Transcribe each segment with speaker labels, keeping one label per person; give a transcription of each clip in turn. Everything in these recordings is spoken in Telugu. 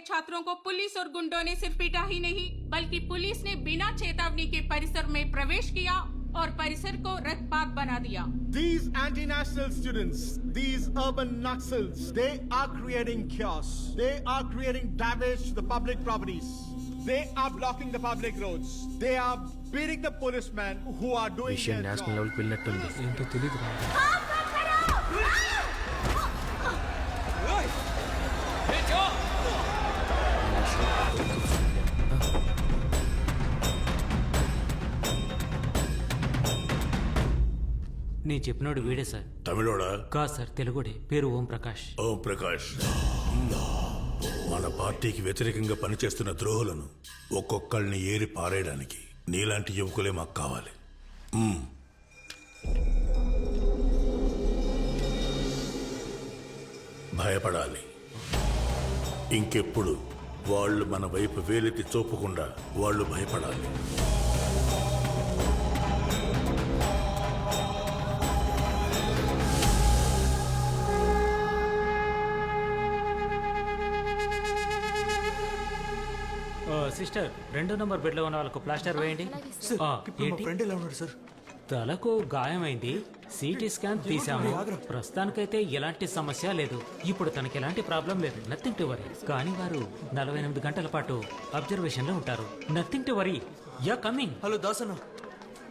Speaker 1: छात्रों को पुलिस और गुंडों ने सिर्फ पीटा ही नहीं बल्कि पुलिस ने बिना चेतावनी के परिसर में प्रवेश किया और परिसर को रक्तपात बना दिया
Speaker 2: These anti-national students, these urban naxals, they are creating chaos. They are creating damage to the public properties. They are blocking the public roads. They are beating the policemen who are doing
Speaker 3: విషయం
Speaker 2: their
Speaker 3: నేషనల్
Speaker 2: job.
Speaker 3: లెవెల్కి వెళ్ళినట్టుంది
Speaker 4: ఏంటో తెలియదు
Speaker 5: నేను చెప్పినోడు వీడే సార్.
Speaker 6: తమిళోడా?
Speaker 5: కాదు సార్ తెలుగుడే. పేరు ఓం ప్రకాష్.
Speaker 6: ఓం ప్రకాష్. మన పార్టీకి వ్యతిరేకంగా పనిచేస్తున్న ద్రోహులను ఒక్కొక్కళ్ళని ఏరి పారేయడానికి నీలాంటి యువకులే మాకు కావాలి. మ్మ్. భయపడాలి. ఇంకెప్పుడు వాళ్ళు మన వైపు వేలెత్తి చూపకుండా వాళ్ళు భయపడాలి.
Speaker 5: సిస్టర్ రెండో నంబర్ బెడ్లో ఉన్న వాళ్ళకు ప్లాస్టర్ వేయండి. ఆ, ఏంటి?
Speaker 4: ఫ్రెండ్ ఎలా ఉన్నాడు సార్.
Speaker 5: తలకు గాయమైంది. సిటీ స్కాన్ తీసాము ప్రస్తుతానికైతే ఎలాంటి సమస్య లేదు. ఇప్పుడు తనకి ఎలాంటి ప్రాబ్లం లేదు. నథింగ్ టు వరీ కానీ వారు నలభై ఎనిమిది గంటల పాటు అబ్జర్వేషన్లో ఉంటారు. Nothing to worry yeah coming
Speaker 4: hello Das అన్న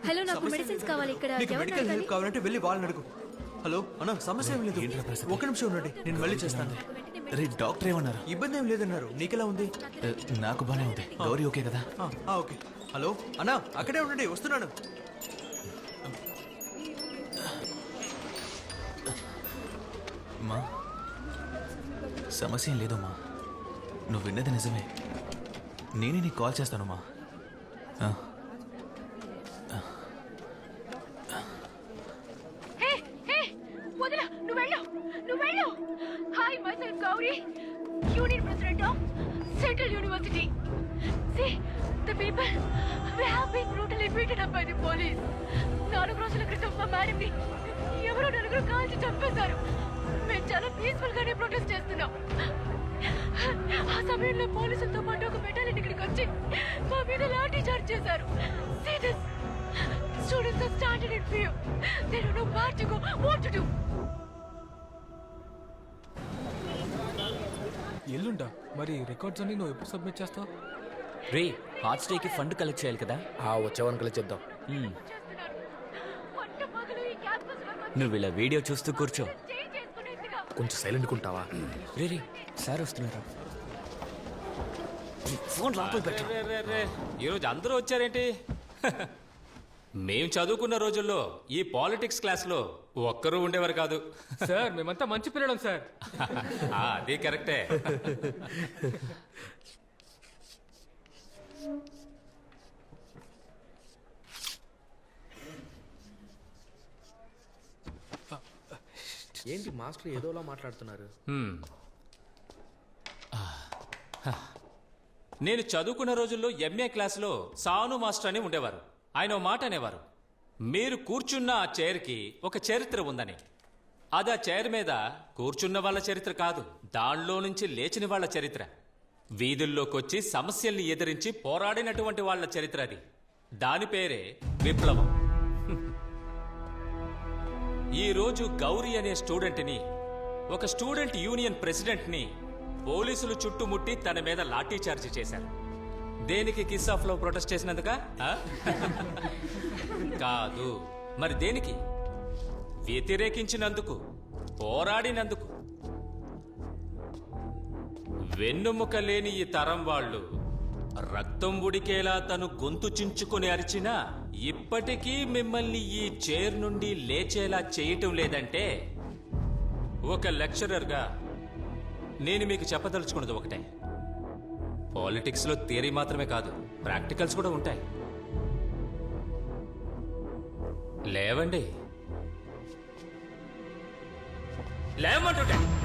Speaker 7: హలో నాకు మెడిసిన్స్ కావాలి ఇక్కడ.
Speaker 4: నీకు మెడికల్? హెల్ప్ కావాలంటే వెళ్ళి వాళ్ళని అడుగు. హలో అన్న సమస్య ఏం లేదు. ఒక నిమిషం ఉండండి. నేను మళ్ళీ చేస్తాను.
Speaker 8: రే డాక్టర్ ఏమన్నారు?
Speaker 4: ఇబ్బంది ఏం లేదన్నారు. నీకెలా ఉంది?
Speaker 8: నాకు బానే ఉంది. గౌరీ ఓకే కదా?
Speaker 4: ఓకే. హలో? అన్నా అక్కడే ఉండండి వస్తున్నాను.
Speaker 8: మా సమస్య ఏం లేదు మా. నువ్వు విన్నది నిజమే. నేనే నీకు కాల్ చేస్తాను మా ఆ,
Speaker 7: హే హే వదల నువ్వు వెళ్ళు నువ్వు వెళ్ళు hi myself Gauri from Central University. See, university people, they have been brutally beaten up by the police. Police నాలుగు రోజుల క్రితం మా మేడంని ఎవరో నలుగురు కాల్చి చంపేశారు మేము చాలా పీస్ఫుల్ గానే ప్రొటెస్ట్ చేస్తున్నాం ఆ సమయంలో పోలీసులతో పాటు ఒక బెటాలియన్ ఇక్కడికి వచ్చి మా మీద లాఠీ చార్జ్ చేశారు see this? Students are standing in fear. They don't know.
Speaker 4: ఎల్లుంటా మరి రికార్డ్స్ అన్ని నువ్వు ఎప్పుడు సబ్మిట్ చేస్తావు
Speaker 8: రే హార్ట్ స్టేకి ఫండ్ కలెక్ట్ చేయాలి కదా
Speaker 3: ఆ వచ్చేవానికి చేద్దాం
Speaker 8: మ్మ్.
Speaker 7: చేస్తున్నారు పట్ట పగలు ఈ క్యాంపస్లో వచ్చి
Speaker 8: నువ్వు ఇలా వీడియో చూస్తూ కూర్చో
Speaker 3: కొంచెం సైలెంట్ ఉంటావా
Speaker 8: రే రే సార్ వస్తున్నారు ఫోన్ లోపల పెట్టు
Speaker 9: ఈరోజు అందరూ వచ్చారేంటి మేం చదువుకున్న రోజుల్లో ఈ పాలిటిక్స్ క్లాస్లో ఒక్కరూ ఉండేవారు కాదు.
Speaker 4: సార్ మేమంతా మంచి పిల్లలం సార్.
Speaker 9: ఆ, అది కరెక్టే.
Speaker 3: ఏంటి మాస్టర్ ఏదోలా మాట్లాడుతున్నారు.
Speaker 9: నేను చదువుకున్న రోజుల్లో ఎంఏ క్లాస్లో సాను మాస్టర్ అని ఉండేవారు. ఆయన ఓ మాట అనేవారు. మీరు కూర్చున్న ఆ చైర్కి ఒక చరిత్ర ఉందని. అది ఆ చైర్ మీద కూర్చున్న వాళ్ళ చరిత్ర కాదు దానిలో నుంచి లేచిన వాళ్ళ చరిత్ర. వీధుల్లోకొచ్చి సమస్యల్ని ఎదిరించి పోరాడినటువంటి వాళ్ళ చరిత్ర అది. దాని పేరే విప్లవం. ఈ రోజు గౌరీ అనే స్టూడెంట్ని ఒక స్టూడెంట్ యూనియన్ ప్రెసిడెంట్ని పోలీసులు చుట్టుముట్టి తన మీద లాఠీ చార్జ్ చేశారు. దేనికి కిస్ ఆఫ్లో ప్రొటెస్ట్ చేసినందుక? కాదు. మరి దేనికి? వ్యతిరేకించినందుకు పోరాడినందుకు. వెన్నుముక లేని ఈ తరం వాళ్ళు రక్తం ఉడికేలా తను గొంతు చించుకొని అరిచినా ఇప్పటికీ మిమ్మల్ని ఈ చైర్ నుండి లేచేలా చేయటం లేదంటే ఒక లెక్చరర్గా నేను మీకు చెప్పదలుచుకున్నది ఒకటే. పాలిటిక్స్లో థియరీ మాత్రమే కాదు ప్రాక్టికల్స్ కూడా ఉంటాయి. లేవండి. లేవమంటుంటే.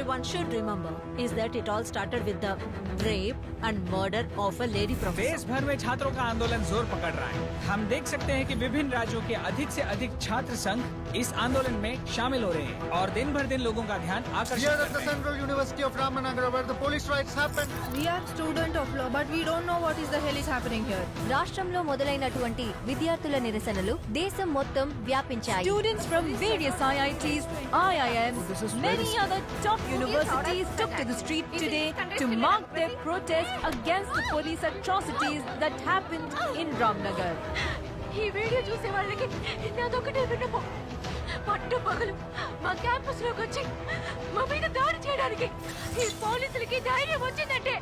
Speaker 10: everyone one should remember is that it all started with the rape and murder of a lady professor.
Speaker 1: देश भर में छात्रों का आंदोलन जोर पकड़ रहा है हम देख सकते हैं कि विभिन्न राज्यों के अधिक से अधिक छात्र संघ इस आंदोलन में शामिल हो रहे हैं और दिन भर दिन लोगों का ध्यान आकर्षित
Speaker 2: Here
Speaker 1: कर
Speaker 2: at the
Speaker 1: रहे हैं
Speaker 2: Central University of Ramanagara, where the police riots happened,
Speaker 11: We are student of law, but we don't know what is the hell is happening here.
Speaker 10: రాష్ట్రంలో మొదలైనటువంటి విద్యార్థుల నిరసనలు దేశం మొత్తం వ్యాపించాయి
Speaker 11: Students from various IITs, IIMs, many other top universities took to the street today to mark their protest against the police atrocities that happened in Ramnagar.
Speaker 10: ఈ వీడియో చూసే వాళ్ళకి నాదొకటే విన్నపం పట్టు పగలు మా క్యాంపస్లోకి వచ్చి మా మీద దాడి చేయడానికి ఈ పోలీసులకి ధైర్యం వచ్చిందంటే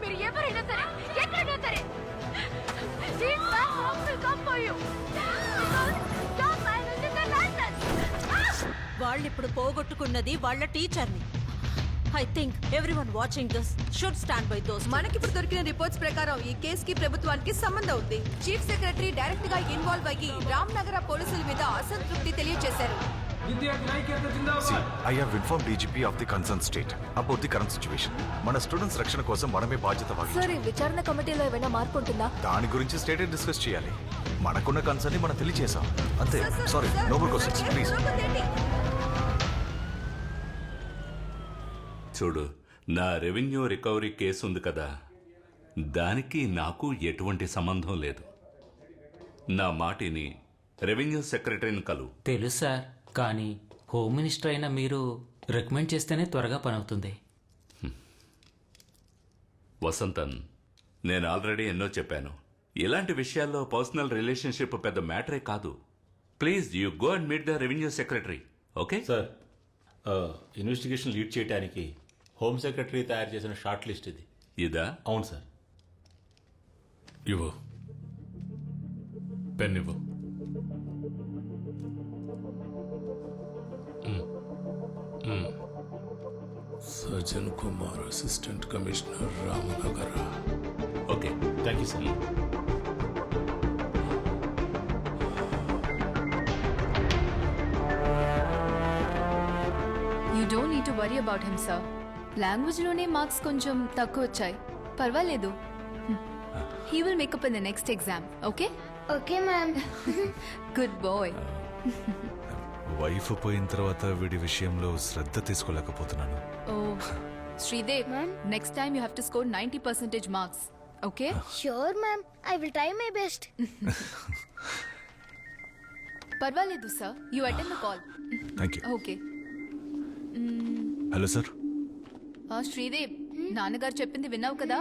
Speaker 10: మీరు ఎవరైనా సరే ఎక్కడైనా సరే These bad cops will come for you. Because stop violence is a license. వాళ్ళు ఇప్పుడు పోగొట్టుకున్నది వాళ్ళ టీచర్ని I think everyone watching this should stand by those
Speaker 11: మనకిప్పుడు దొరికిన రిపోర్ట్స్ ప్రకారం ఈ కేసుకి ప్రభుత్వానికి సంబంధం ఉంది. చీఫ్ సెక్రటరీ డైరెక్ట్గా ఇన్వాల్వ్ అయ్యి రామ్ నగర పోలీసుల మీద అసంతృప్తి తెలియజేశారు.
Speaker 12: I have inform DGP of the concern state about the current situation మన స్టూడెంట్స్ రక్షణ కోసం మనమే బాధ్యత వహించాలి.
Speaker 11: ఈ విచారణ కమిటీలో ఏమైనా మార్పు ఉంటుందా?
Speaker 12: దాని గురించి స్టేట్ డిస్కస్ చేయాలి. మనకున్న కన్సర్న్ని మనం తెలియజేసాం అంతే. సారీ నోబుల్ క్వశ్చన్స్ ప్లీజ్
Speaker 13: చూడు నా రెవెన్యూ రికవరీ కేసు ఉంది కదా. దానికి నాకు ఎటువంటి సంబంధం లేదు. నా మాటిని రెవెన్యూ సెక్రటరీని కలు.
Speaker 5: తెలుసు సార్ కానీ హోమ్ మినిస్టర్ అయిన మీరు రికమెండ్ చేస్తేనే త్వరగా పని అవుతుంది
Speaker 13: వసంతన్ నేను ఆల్రెడీ ఎన్నో చెప్పాను. ఇలాంటి విషయాల్లో పర్సనల్ రిలేషన్షిప్ పెద్ద మ్యాటరే కాదు. Please you go and meet the revenue secretary okay?
Speaker 14: Sir investigation lead చేయడానికి హోమ్ సెక్రటరీ తయారు చేసిన షార్ట్ లిస్ట్ ఇది.
Speaker 13: ఇదా?
Speaker 14: అవును సార్.
Speaker 13: ఇవ్వు. పెన్ ఇవ్వు. Sajjan Kumar assistant commissioner Ramanagara.
Speaker 14: Okay. Thank you
Speaker 11: sir. You don't need to worry about him sir లాంగ్వేజ్లోనే మార్క్స్ కొంచెం తక్కువ వచ్చాయి పర్వాలేదు he will make up in the next exam
Speaker 10: okay okay
Speaker 11: ma'am good
Speaker 12: boy wife పోయిన తర్వాత వీడి విషయంలో శ్రద్ధ తీసుకోలేకపోతున్నాను.
Speaker 11: ఓ Sridev next time you have to score ninety percentage marks okay
Speaker 10: sure ma'am I will try my best
Speaker 11: పర్వాలేదు sir you attend the call
Speaker 12: thank you
Speaker 11: okay
Speaker 12: hello sir
Speaker 11: Sridev నాన్నగారు చెప్పింది విన్నావు కదా?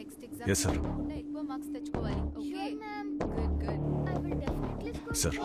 Speaker 11: Next exam
Speaker 12: Yes, sir.
Speaker 11: ఎక్కువ మార్క్స్ తెచ్చుకోవాలి. Okay good good
Speaker 12: sir